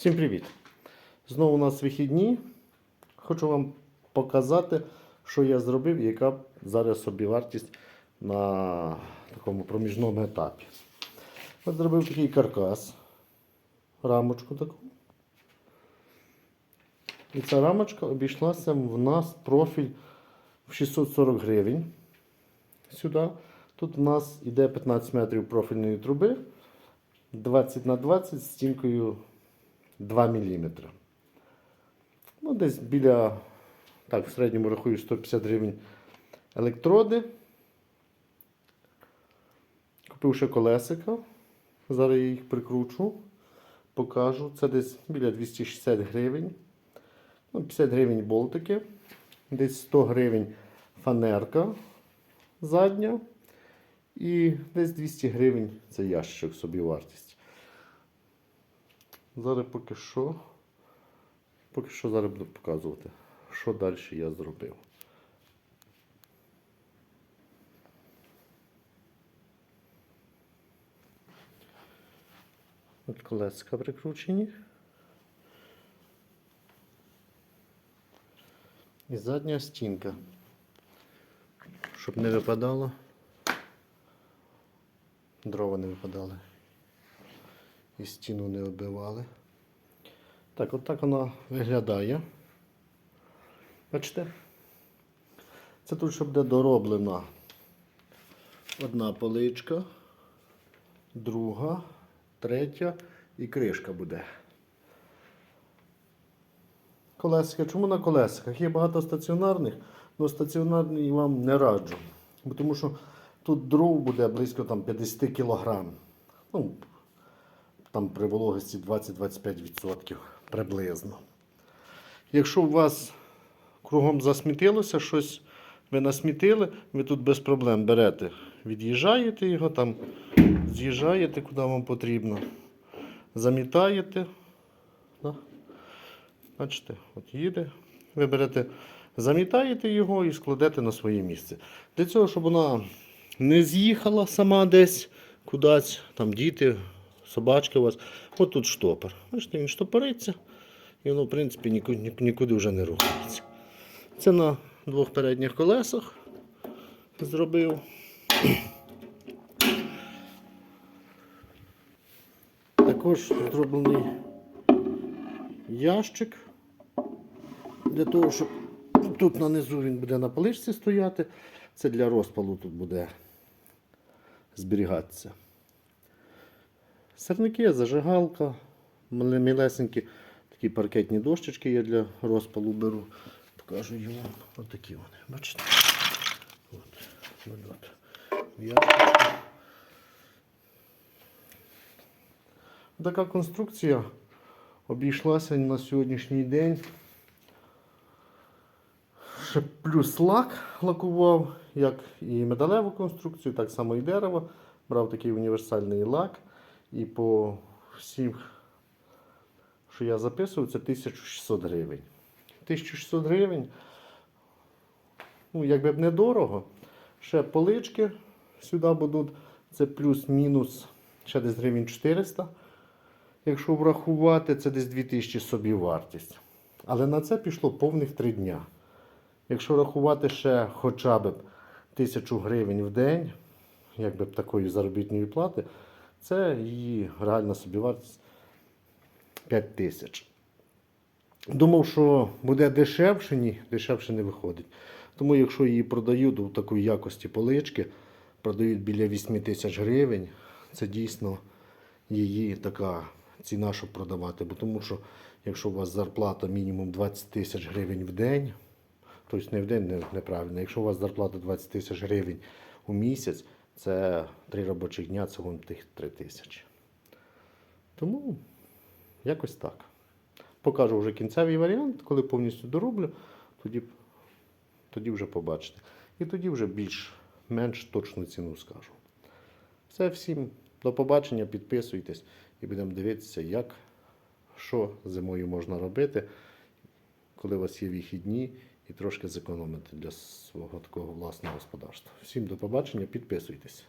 Всім привіт! Знову у нас вихідні. Хочу вам показати, що я зробив і яка зараз собівартість на такому проміжному етапі. От зробив такий каркас, рамочку таку. І ця рамочка обійшлася в нас профіль в 640 гривень. Сюди. Тут у нас йде 15 метрів профільної труби, 20 на 20 з стінкою 2 мм. Ну, десь біля, так, в середньому рахую 150 гривень електроди. Купив ще колесика. Зараз я їх прикручу, покажу. Це десь біля 260 гривень. Ну, 50 гривень болтики. Десь 100 гривень фанерка задня. І десь 200 гривень це ящичок собі вартість. Зараз поки що. Поки що зараз буду показувати, що далі я зробив. От колеска прикручені. І задня стінка. Щоб не випадало. Дрова не випадали. І стіну не оббивали. Так, от так вона виглядає. Бачите? Це тут, щоб буде дороблена одна поличка, друга, третя і кришка буде. Колесика. Чому на колесиках? Є багато стаціонарних, але стаціонарний вам не раджу. Тому що тут дров буде близько там, 50 кг. Ну, там при вологості 20-25% приблизно. Якщо у вас кругом засмітилося щось, ви насмітили, ви тут без проблем берете, від'їжджаєте його, там, з'їжджаєте, куди вам потрібно, замітаєте. Да? Бачите, от їде. Ви берете, замітаєте його і складете на своє місце. Для цього, щоб вона не з'їхала сама десь кудись, там діти, собачки у вас. От тут штопор. Бачите, він штопориться і воно, в принципі, нікуди, нікуди вже не рухається. Це на двох передніх колесах зробив. Також зроблений ящик для того, щоб тут на низу він буде на поличці стояти. Це для розпалу тут буде зберігатися. Сирники, зажигалка, мілесенькі такі паркетні дощечки я для розпалу беру. Покажу їм. Отакі вони. Бачите? От. От. Ящичку. Така конструкція обійшлася на сьогоднішній день. Ще плюс лак лакував, як і металеву конструкцію, так само і дерево. Брав такий універсальний лак. І по всім, що я записував, це 1600 гривень. 1600 гривень, ну, якби б недорого. Ще полички сюди будуть. Це плюс-мінус ще десь гривень 400. Якщо врахувати, це десь 2000 собі вартість. Але на це пішло повних 3 дня. Якщо рахувати ще хоча б 1000 гривень в день, якби б такої заробітної плати, це її реальна собівартість 5 тисяч. Думав, що буде дешевше, ні, дешевше не виходить. Тому якщо її продають у такої якості полички, продають біля 8 тисяч гривень, це дійсно її така ціна, щоб продавати. Бо тому що якщо у вас зарплата мінімум 20 тисяч гривень в день, тобто не в день не- неправильно, якщо у вас зарплата 20 тисяч гривень у місяць, це 3 робочих дня, це тих 3 тисячі. Тому якось так. Покажу вже кінцевий варіант, коли повністю дороблю, тоді, тоді вже побачите. І тоді вже більш-менш точну ціну скажу. Все, всім до побачення, підписуйтесь і будемо дивитися, як, що зимою можна робити, коли у вас є вихідні, і трошки зекономити для свого такого власного господарства. Всім до побачення, підписуйтесь.